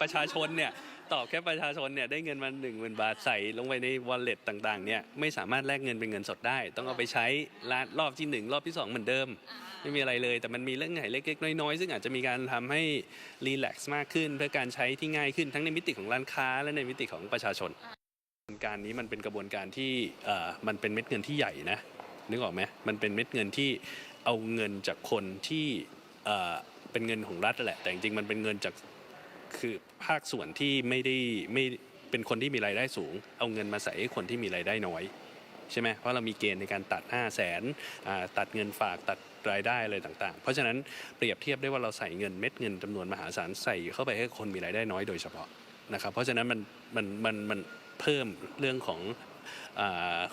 ประชาชนเนี่ยตอบแค่ประชาชนเนี่ยได้เงินมา1 0,000 บาทใส่ลงไปใน wallet ต่างๆเนี่ยไม่สามารถแลกเงินเป็นเงินสดได้ ต้องเอาไปใช้ร้านรอบที่ 1 รอบที่ 2 เหมือนเดิม ไม่มีอะไรเลย แต่มันมีเรื่องไหนเล็กๆน้อยๆ ซึ่งอาจจะมีการทำให้รีแลกซ์มากขึ้น เพื่อการใช้ที่ง่ายขึ้นทั้งในมิติของร้านค้า และในมิติของประชาชนการนี้มันเป็นกระบวนการที่มันเป็นเม็ดเงินที่ใหญ่นะนึกออกไหมมันเป็นเม็ดเงินที่เอาเงินจากคนที่เป็นเงินของรัฐแหละ แต่จริงๆมันเป็นเงินจาก คือภาคส่วนที่ไม่ได้ไม่เป็นคนที่มีรายได้สูง เอาเงินมาใส่ให้คนที่มีรายได้น้อยใช่ไหมเพราะเรามีเกณฑ์ในการตัด 5 0 0แสนตัดเงินฝากตัดรายได้อะไรต่าง ๆ เพราะฉะนั้นเปรียบเทียบได้ว่าเราใส่เงินเม็ดเงินจำนวนมหาศาลใส่เข้าไปให้คนมีรายได้น้อยโดยเฉพาะนะครับเพราะฉะนั้นมันมันมันมันเพิ่มเรื่องของอ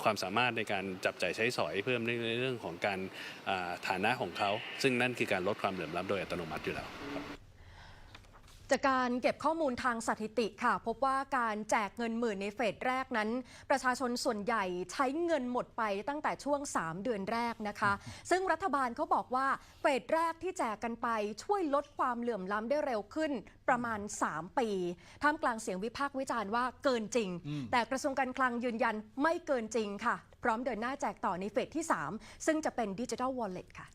ความสามารถในการจับจ่ายใช้สอยเพิ่มในเรื่องของการฐานะของเขา ซึ่งนั่นคือการลดความเหลื่อมล้ำโดยอัตโนมัติอยู่แล้ว จากการเก็บข้อมูลทางสถิติค่ะ พบว่าการแจกเงินหมื่นในเฟสแรกนั้น ประชาชนส่วนใหญ่ใช้เงินหมดไปตั้งแต่ช่วง 3 เดือนแรกนะคะ ซึ่งรัฐบาลเขาบอกว่าเฟสแรกที่แจกกันไปช่วยลดความเหลื่อมล้ำได้เร็วขึ้นประมาณ 3 ปีท่ามกลางเสียงวิพากษ์วิจารณ์ว่าเกินจริง แต่กระทรวงการคลังยืนยันไม่เกินจริงค่ะ พร้อมเดินหน้าแจกต่อในเฟสที่ 3 ซึ่งจะเป็นดิจิทัลวอลเล็ตค่ะ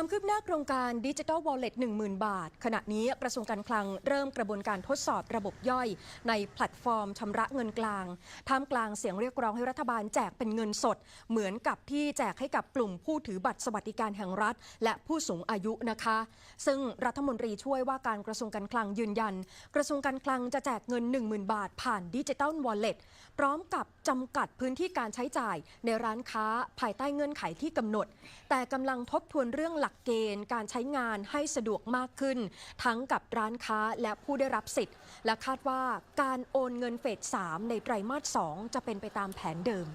ความคืบหน้าโครงการดิจิ t a ลวอลเล็ต10,000 บาท ขณะนี้กระทรวงการคลังเริ่มกระบวนการทดสอบระบบย่อย ในแพลตฟอร์มชำระเงินกลางท่ามกลางเสียงเรียกร้องให้รัฐบาลแจกเป็นเงินสด เหมือนกับที่แจกให้กับกลุ่มผู้ถือบัตรสวัสดิการแห่งรัฐ และผู้สูงอายุนะคะ ซึ่งรัฐมนตรีช่วยว่าการกระทรวงการคลังยืนยัน กระทรวงการคลังจะแจกเงิน 10,000 บาท ผ่านดิจิ t a ลวอลเล็ตพร้อมกับจำกัดพื้นที่การใช้จ่ายในร้านค้าภายใต้เงื่อนไขที่กำหนด แต่กำลังทบทวนเรื่องหลักเกณฑ์การใช้งานให้สะดวกมากขึ้น ทั้งกับร้านค้าและผู้ได้รับสิทธิ์ และคาดว่าการโอนเงินเฟส 3 ในไตรมาส 2 จะเป็นไปตามแผนเดิม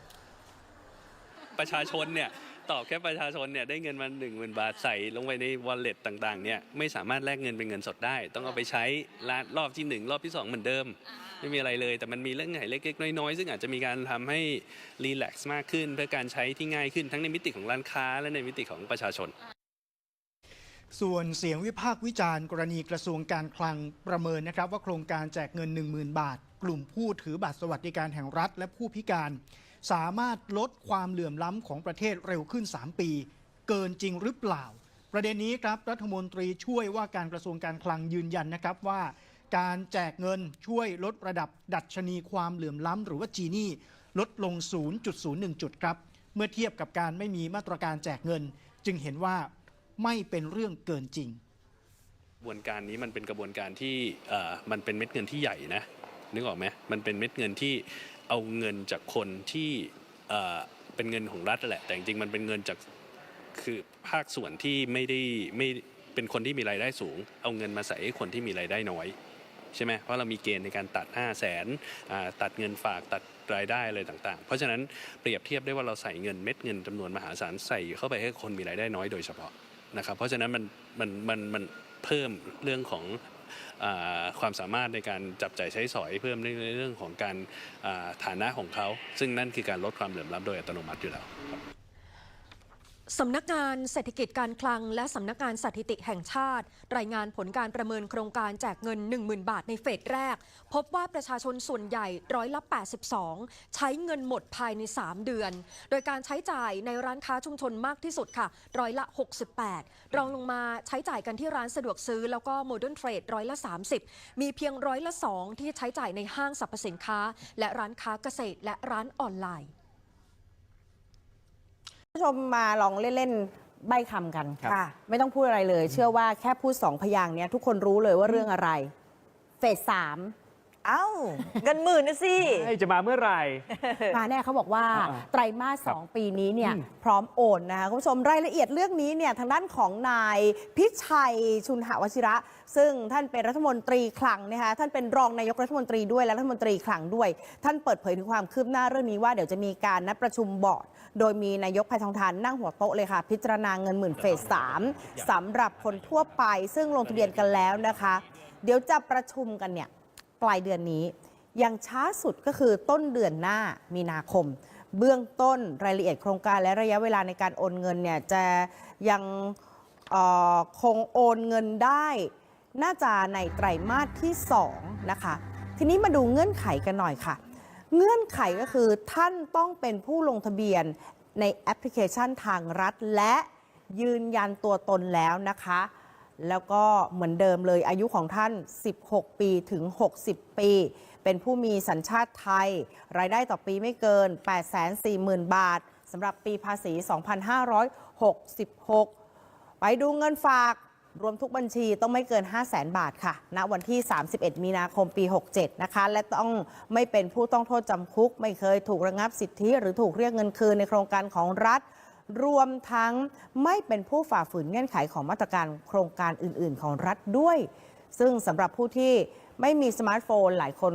ประชาชนเนี่ยตอบแค่ประชาชนเนี่ยได้เงินมา1 0,000 บาทใส่ลงไปใน wallet ต่างๆเนี่ยไม่สามารถแลกเงินเป็นเงินสดได้ ต้องเอาไปใช้ร้านรอบที่ 1 รอบที่ 2 เหมือนเดิม ไม่มีอะไรเลย แต่มันมีเรื่องไหนเล็กๆน้อยๆ ซึ่งอาจจะมีการทำให้รีแลกซ์มากขึ้น เพื่อการใช้ที่ง่ายขึ้นทั้งในมิติของร้านค้าและในมิติของประชาชน ส่วนเสียงวิพากษ์วิจารณ์กรณีกระทรวงการคลังประเมินนะครับ ว่าโครงการแจกเงิน 10,000 บาท กลุ่มผู้ถือบัตรสวัสดิการแห่งรัฐ และผู้พิการ สามารถลดความเหลื่อมล้ำของประเทศเร็วขึ้น 3 ปี เกินจริงหรือเปล่า ประเด็นนี้ครับรัฐมนตรีช่วยว่าการกระทรวงการคลังยืนยันนะครับว่า การแจกเงินช่วยลดระดับดัชนีความเหลื่อมล้ำหรือว่าจีนี่ลดลง 0.01 จุดครับเมื่อเทียบกับการไม่มีมาตรการแจกเงิน จึงเห็นว่า ไม่เป็นเรื่องเกินจริง กระบวนการนี้มันเป็นกระบวนการที่เอ่อมันเป็นเม็ดเงินที่ใหญ่นะนึกออกไหมมันเป็นเม็ดเงินที่เอาเงินจากคนที่เอ่อเป็นเงินของรัฐแหละ แต่จริงๆมันเป็นเงินจากคือภาคส่วนที่ไม่ได้ไม่เป็นคนที่มีรายได้สูง เอาเงินมาใส่ให้คนที่มีรายได้น้อย ใช่ไหมเพราะเรามีเกณฑ์ในการตัด 5 0 0แสนตัดเงินฝากตัดรายได้อะไรต่างๆ เพราะฉะนั้นเปรียบเทียบได้ว่าเราใส่เงินเม็ดเงินจำนวนมหาศาลใส่เข้าไปให้คนมีรายได้น้อยโดยเฉพาะ นะครับ เพราะฉะนั้นมันมันมันมันเพิ่มเรื่องของความสามารถในการจับจ่ายใช้สอยเพิ่มในเรื่องของการฐานะของเขา ซึ่งนั่นคือการลดความเหลื่อมล้ำโดยอัตโนมัติอยู่แล้วครับ สำนักงานเศรษฐกิจการคลัง และสำนักงานสถิติแห่งชาติ รายงานผลการประเมินโครงการแจกเงิน 10,000 บาทในเฟสแรก พบว่าประชาชนส่วนใหญ่ร้อยละ 82 ใช้เงินหมดภายใน 3 เดือน โดยการใช้จ่ายในร้านค้าชุมชนมากที่สุดค่ะ ร้อยละ 68 รองลงมาใช้จ่ายกันที่ร้านสะดวกซื้อ แล้วก็โมเดิร์นเทรดร้อยละ 30 มีเพียงร้อยละ 2 ที่ใช้จ่ายในห้างสรรพสินค้า และร้านค้าเกษตรและร้านออนไลน์ ผู้ชมมาลองเล่น ๆ ใบ้คำกันครับค่ะไม่ต้องพูดอะไรเลย เชื่อว่าแค่พูดสองพยางค์เนี้ยทุกคนรู้เลยว่าเรื่องอะไร เฟสสาม เอ้าเงินหมื่นนะสิเอ้ยจะมาเมื่อไหร่ มาแน่เขาบอกว่าอ่าไตรมาสครัสบองปีนี้เนี่ยอืมพร้อมโอนนะคะคุณผู้ชมรายละเอียดเรื่องนี้เนี่ยทางด้านของนายพิชัยชุนหวชิระ ซึ่งท่านเป็นรัฐมนตรีคลังนะคะท่านเป็นรองนายกรัฐมนตรีด้วยและรัฐมนตรีคลังด้วย ท่านเปิดเผยถึงความคืบหน้าเรื่องนี้ว่าเดี๋ยวจะมีการนัดประชุมบอร์ด โดยมีนายกแพทองทานนั่งหัวโต๊ะเลยค่ะ พิจารณาเงินหมื่นเฟสสามสำหรับคนทั่วไป ซึ่งลงทะเบียนกันแล้วนะคะ เดี๋ยวจะประชุมกันเนี่ย ปลายเดือนนี้ อย่างช้าสุดก็คือต้นเดือนหน้ามีนาคม เบื้องต้นรายละเอียดโครงการและระยะเวลาในการโอนเงินเนี่ยจะยังคงโอนเงินได้น่าจะในไตรมาสที่ 2 นะคะ ทีนี้มาดูเงื่อนไขกันหน่อยค่ะ เงื่อนไขก็คือท่านต้องเป็นผู้ลงทะเบียนในแอปพลิเคชันทางรัฐ และยืนยันตัวตนแล้วนะคะ แล้วก็เหมือนเดิมเลยอายุของท่าน 16 ปีถึง 60 ปี เป็นผู้มีสัญชาติไทย รายได้ต่อปีไม่เกิน 840,000 บาทสำหรับปีภาษี 2566 ไปดูเงินฝากรวมทุกบัญชีต้องไม่เกิน 5 0 0แสนบาทค่ะ ณ วันที่ 31 มีนาคมปี 67 นะคะ และต้องไม่เป็นผู้ต้องโทษจำคุก ไม่เคยถูกระงับสิทธิ หรือถูกเรียกเงินคืนในโครงการของรัฐ รวมทั้งไม่เป็นผู้ฝ่าฝืนเงื่อนไขของมาตรการโครงการอื่น ๆ ของรัฐด้วย ซึ่งสำหรับผู้ที่ไม่มีสมาร์ทโฟนหลายคน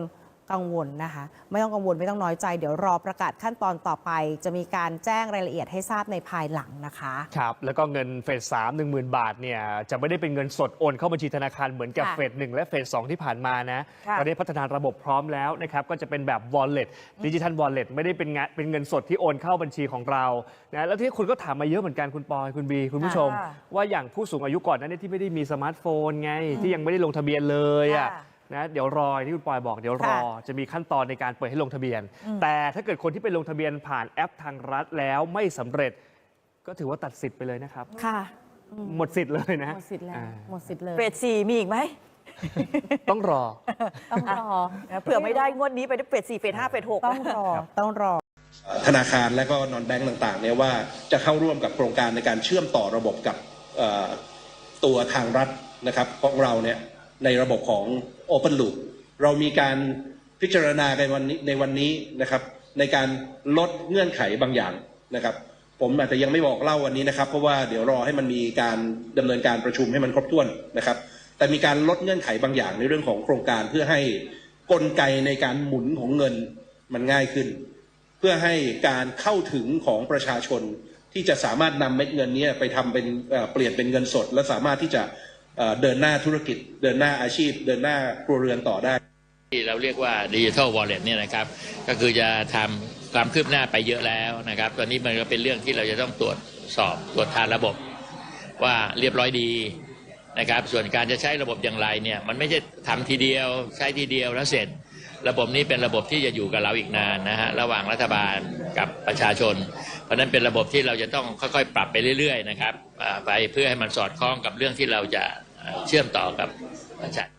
กังวลนะคะ ไม่ต้องกังวลไม่ต้องน้อยใจ เดี๋ยวรอประกาศขั้นตอนต่อไป จะมีการแจ้งรายละเอียดให้ทราบในภายหลังนะคะครับแล้วก็เงินเฟสสามหนึ่งหมื่นบาทเนี่ยจะไม่ได้เป็นเงินสดโอนเข้าบัญชีธนาคารเหมือนกับค่ะเฟสหนึ่งและเฟสสองที่ผ่านมานะค่ะตอนนี้พัฒนาระบบพร้อมแล้วนะครับก็จะเป็นแบบ wallet ดิจิทัล wallet ไม่ได้เป็นงานเป็นเงินสดที่โอนเข้าบัญชีของเรานะแล้วที่คุณก็ถามมาเยอะเหมือนกันคุณปอยคุณบีคุณผู้ชมค่ะว่าอย่างผู้สูงอายุก่อนหนั้นที่ไม่ได้มีสมาร์ทโฟนไงที่ยังไม่ได้ลงทะเบียนเลยอะค่ะ นะเดี๋ยวรอที่คุณปอยบอกเดี๋ยวรอค่ะจะมีขั้นตอนในการเปิดให้ลงทะเบียน แต่ถ้าเกิดคนที่ไปลงทะเบียนผ่านแอปทางรัฐแล้วไม่สำเร็จ ก็ถือว่าตัดสิทธิ์ไปเลยนะครับ ค่ะ หมดสิทธิ์เลยนะหมดสิทธิ์แล้วอ่าหมดสิทธิ์เลยเฟสสี่มีอีกไหมต้องรอ ต้องรอเผื่อไม่ได้งวดนี้ไปได้เฟสสี่เฟสห้าเฟสหกต้องรอต้องรอธนาคารและก็นอนแบงก์ต่างๆเนี่ยว่าจะเข้าร่วมกับโครงการในการเชื่อมต่อระบบกับเอ่อตัวทางรัฐนะครับของเราเนี่ย ในระบบของ Open Loop เรามีการพิจารณาในวันนี้ในวันนี้นะครับ ในการลดเงื่อนไขบางอย่างนะครับ ผมอาจจะยังไม่บอกเล่าวันนี้นะครับ เพราะว่าเดี๋ยวรอให้มันมีการดำเนินการประชุมให้มันครบถ้วนนะครับ แต่มีการลดเงื่อนไขบางอย่างในเรื่องของโครงการเพื่อให้กลไกในการหมุนของเงินมันง่ายขึ้น เพื่อให้การเข้าถึงของประชาชนที่จะสามารถนำเม็ดเงินนี้ไปทำเป็นเปลี่ยนเป็นเงินสด และสามารถที่จะ เดินหน้าธุรกิจ เดินหน้าอาชีพ เดินหน้าครัวเรือนต่อได้ ที่เราเรียกว่าดิจิทัลวอลเล็ตเนี่ยนะครับ ก็คือจะทำความคืบหน้าไปเยอะแล้วนะครับ ตอนนี้มันก็เป็นเรื่องที่เราจะต้องตรวจสอบตรวจทานระบบ ว่าเรียบร้อยดีนะครับ ส่วนการจะใช้ระบบอย่างไรเนี่ยมันไม่ใช่ทำทีเดียวใช้ทีเดียวแล้วเสร็จ ระบบนี้เป็นระบบที่จะอยู่กับเราอีกนานนะฮะระหว่างรัฐบาลกับประชาชน เพราะนั้นเป็นระบบที่เราจะต้องค่อยๆ ปรับไปเรื่อยๆนะครับไปเพื่อให้มันสอดคล้องกับเรื่องที่เราจะ เอ่อเชื่อมต่อกับประชาชน